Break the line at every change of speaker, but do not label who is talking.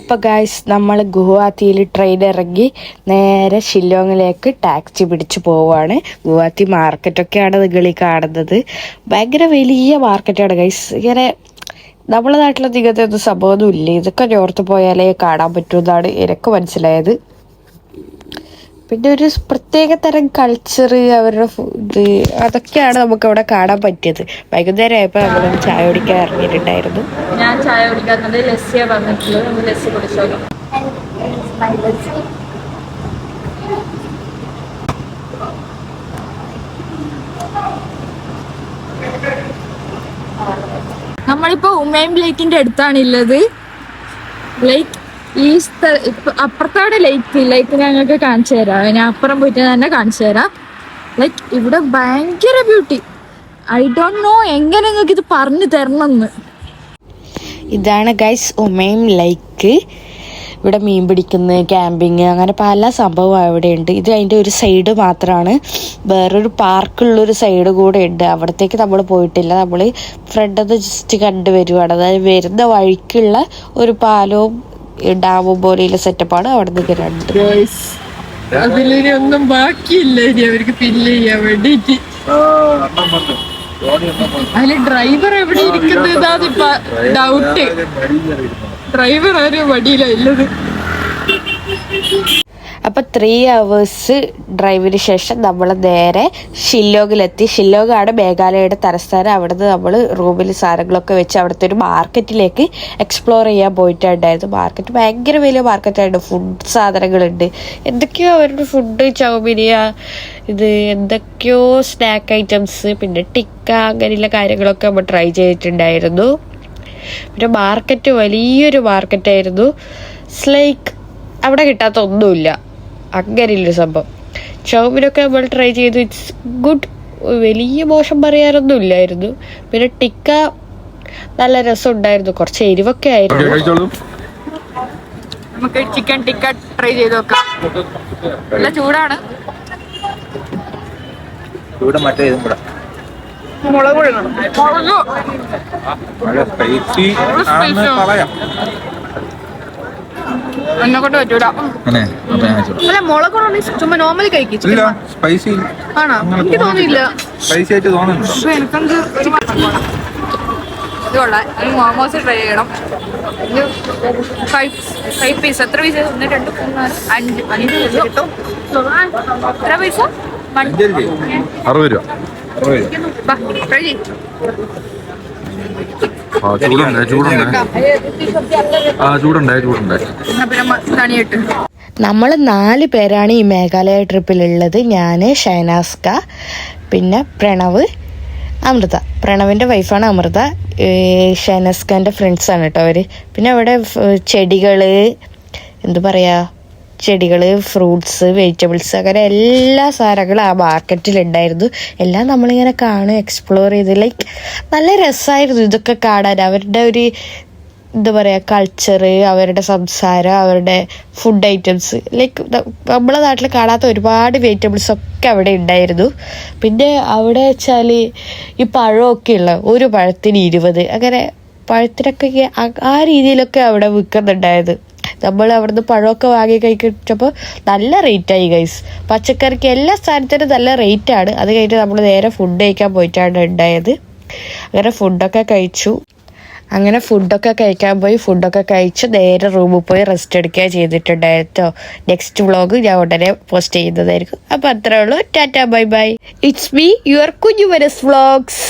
അപ്പോൾ ഗായ്സ് നമ്മൾ ഗുവാഹത്തിയിൽ ട്രെയിൻ ഇറങ്ങി നേരെ ഷില്ലോങ്ങിലേക്ക് ടാക്സി പിടിച്ച് പോവാണ്. ഗുവാഹത്തി മാർക്കറ്റൊക്കെയാണ് നിങ്ങൾ ഈ കാണുന്നത്. ഭയങ്കര വലിയ മാർക്കറ്റാണ് ഗൈസ് ഇങ്ങനെ നമ്മളെ നാട്ടിലധികത്തെ ഒന്നും സംഭവമൊന്നും ഇല്ല ഇതൊക്കെ ഓർത്ത് പോയാലേ കാണാൻ പറ്റൂ പറ്റുമെന്നാണ് എനിക്ക് മനസ്സിലായത്. പിന്നെ ഒരു പ്രത്യേക തരം കൾച്ചർ അവരുടെ ഇത് അതൊക്കെയാണ് നമുക്ക് അവിടെ കാണാൻ പറ്റിയത്. വൈകുന്നേരം ആയപ്പോൾ നമ്മൾ ചായ കുടിക്കാൻ ഇറങ്ങിയിട്ടുണ്ടായിരുന്നു.
ഞാൻ ചായ കുടിക്കാത്തത് ലസ്യ പറഞ്ഞിട്ടുള്ളത്. നമുക്ക് ലസ്സി കുടിച്ചോളൂ നമ്മളിപ്പോ ഉമ്മയും ലേക്കിന്റെ അടുത്താണ് ഉള്ളത് ലേക്ക് ഈ അപ്പുറത്തോടെ ലൈക്ക് ലൈക്ക് ഞങ്ങൾക്ക് കാണിച്ചു തരാം. ഞാൻ അപ്പുറം പോയിട്ട് തന്നെ കാണിച്ചു തരാം. ലൈക്ക് ഇവിടെ ഭയങ്കര ബ്യൂട്ടി ഐ ഡോണ്ട് നോ എങ്ങനെ നിങ്ങൾക്ക് ഇത് പറഞ്ഞു തരണമെന്ന്.
ഇതാണ് ഗൈസ് ഉമയും ലൈക്ക് ഇവിടെ മീൻ പിടിക്കുന്നത് ക്യാമ്പിങ് അങ്ങനെ പല സംഭവം അവിടെ ഉണ്ട് ഇത് അതിന്റെ ഒരു സൈഡ് മാത്രമാണ് വേറൊരു പാർക്കുള്ളൊരു സൈഡ് കൂടെ ഉണ്ട്. അവിടത്തേക്ക് നമ്മൾ പോയിട്ടില്ല. നമ്മൾ ഫ്രണ്ട് ഒന്ന് ജസ്റ്റ് കണ്ടുവരുവാണ്. അതായത് വരുന്ന വഴിക്കുള്ള ഒരു പാലവും ഡാമും പോലെയുള്ള സെറ്റപ്പാണ് അവിടെ നിന്ന് രണ്ട്
അതിലിനി ഒന്നും ബാക്കിയില്ല ഇനി അവർക്ക് ഫില്ല് ചെയ്യാൻ വേണ്ടിട്ട് അതിൽ ഡ്രൈവർ എവിടെ ഇരിക്കുന്നത് ഡൗട്ട് ഡ്രൈവർ ആരും വടിയില ഉള്ളത്
അപ്പം ത്രീ അവേഴ്സ് ഡ്രൈവിന് ശേഷം നമ്മൾ നേരെ ഷില്ലോഗിലെത്തി. ഷില്ലോഗാണ് മേഘാലയയുടെ തലസ്ഥാനം. അവിടുന്ന് നമ്മൾ റൂമിൽ സാധനങ്ങളൊക്കെ വെച്ച് അവിടുത്തെ ഒരു മാർക്കറ്റിലേക്ക് എക്സ്പ്ലോർ ചെയ്യാൻ പോയിട്ടുണ്ടായിരുന്നു. മാർക്കറ്റ് ഭയങ്കര വലിയ മാർക്കറ്റായിരുന്നു ഫുഡ് സാധനങ്ങളുണ്ട്. എന്തൊക്കെയോ അവരുടെ ഫുഡ് ചൗമിനിയ ഇത് എന്തൊക്കെയോ സ്നാക്ക് ഐറ്റംസ് പിന്നെ ടിക്ക അങ്ങനെയുള്ള കാര്യങ്ങളൊക്കെ നമ്മൾ ട്രൈ ചെയ്തിട്ടുണ്ടായിരുന്നു. പിന്നെ മാർക്കറ്റ് വലിയൊരു മാർക്കറ്റായിരുന്നു ലൈക്ക് അവിടെ കിട്ടാത്ത ഒന്നുമില്ല. അങ്ങനെയുള്ളൊരു സംഭവം. ചൗമിനൊക്കെ നമ്മൾ ട്രൈ ചെയ്തു. ഇറ്റ്സ് ഗുഡ് വലിയ മോശം പറയാനൊന്നും ഇല്ലായിരുന്നു. പിന്നെ ടിക്ക നല്ല രസം ഉണ്ടായിരുന്നു കുറച്ച് എരിവൊക്കെ ആയിരുന്നു.
നമുക്ക് ചിക്കൻ ടിക്ക ട്രൈ ചെയ്ത് നോക്കാം. നല്ല ചൂടാണ്.
ഇവിടെ മറ്റേ ഇതും കൂടെ.
മുളക് മുളക്
സ്പൈസി. പറയാം.
എന്നെ കൊണ്ട് പറ്റൂല.
അങ്ങനെ അപ്പൊ ഞാൻ കഴിച്ചോളാം.
അല്ല മുളക് കൊണ്ടാണ് ചുമ്മാ നോർമലി കഴിക്കും
ഇല്ല? സ്പൈസി
ആണോ? എനിക്ക് തോന്നിയില്ല.
സ്പൈസി ആയിട്ട് തോന്നുന്നുണ്ടോ
പക്ഷെ എനിക്കെന്ത് ഒരു മണം വേണം. ഇത് കൊള്ളാം. ഇനി മോമോസ് ട്രൈ ചെയ്യണം. ഇത് ഫൈവ് ഫൈവ് പീസ് എത്ര പീസ് ഒന്ന് രണ്ട് മൂന്ന് നാല് അഞ്ച്. അഞ്ച് പീസ് കിട്ടും. എത്ര പൈസ
അഞ്ചല്ലേ അറുപത് രൂപ അറുപത് രൂപ.
ട്രൈ ചെയ്യും
ആ ചൂടുണ്ട് ചൂടുണ്ട്. ആ ചൂടുണ്ട് ചൂടുണ്ട്.
തണിയിട്ട്.
നമ്മൾ നാല് പേരാണ് ഈ മേഘാലയ ട്രിപ്പിലുള്ളത്. ഞാൻ ഷൈനാസ്ക പിന്നെ പ്രണവ് അമൃത. പ്രണവിന്റെ വൈഫാണ് അമൃത. ഷൈനാസ്കന്റെ ഫ്രണ്ട്സാണ് കേട്ടോ അവർ പിന്നെ അവിടെ ചെടികൾ എന്തു പറയുക ചെടികൾ ഫ്രൂട്ട്സ് വെജിറ്റബിൾസ് അങ്ങനെ എല്ലാ സാധനങ്ങളും ആ മാർക്കറ്റിൽ ഉണ്ടായിരുന്നു എല്ലാം നമ്മളിങ്ങനെ കാണും എക്സ്പ്ലോർ ചെയ്ത്. ലൈക്ക് നല്ല രസമായിരുന്നു ഇതൊക്കെ കാണാൻ. അവരുടെ ഒരു എന്താ പറയുക കൾച്ചർ അവരുടെ സംസാരം അവരുടെ ഫുഡ് ഐറ്റംസ് ലൈക്ക് നമ്മളെ നാട്ടിൽ കാണാത്ത ഒരുപാട് വെജിറ്റബിൾസ് ഒക്കെ അവിടെ ഉണ്ടായിരുന്നു. പിന്നെ അവിടെ വെച്ചാൽ ഈ പഴമൊക്കെ ഉള്ള ഒരു പഴത്തിന് ഇരുപത് അങ്ങനെ പഴത്തിനൊക്കെ ആ- രീതിയിലൊക്കെ അവിടെ വിൽക്കുന്നുണ്ടായത്. നമ്മൾ അവിടുന്ന് പഴമൊക്കെ വാങ്ങി കഴിക്കപ്പോൾ നല്ല റേറ്റായി ഗൈസ് പച്ചക്കറിക്ക് എല്ലാ സ്ഥാനത്തിനും നല്ല റേറ്റാണ് അത് കഴിഞ്ഞിട്ട് നമ്മൾ നേരെ ഫുഡ് കഴിക്കാൻ പോയിട്ടാണ് ഉണ്ടായത്. അങ്ങനെ ഫുഡൊക്കെ കഴിച്ചു. അങ്ങനെ ഫുഡൊക്കെ കഴിക്കാൻ പോയി ഫുഡൊക്കെ കഴിച്ച് നേരെ റൂമിൽ പോയി റെസ്റ്റ് എടുക്കുക ചെയ്തിട്ടുണ്ടായിരുന്നോ നെക്സ്റ്റ് വ്ളോഗ് ഞാൻ ഉടനെ പോസ്റ്റ് ചെയ്യുന്നതായിരിക്കും. അപ്പം അത്രേ ഉള്ളൂ. Tata bye bye it's me your കുഞ്ഞു വരസ് വ്ളോഗ്സ്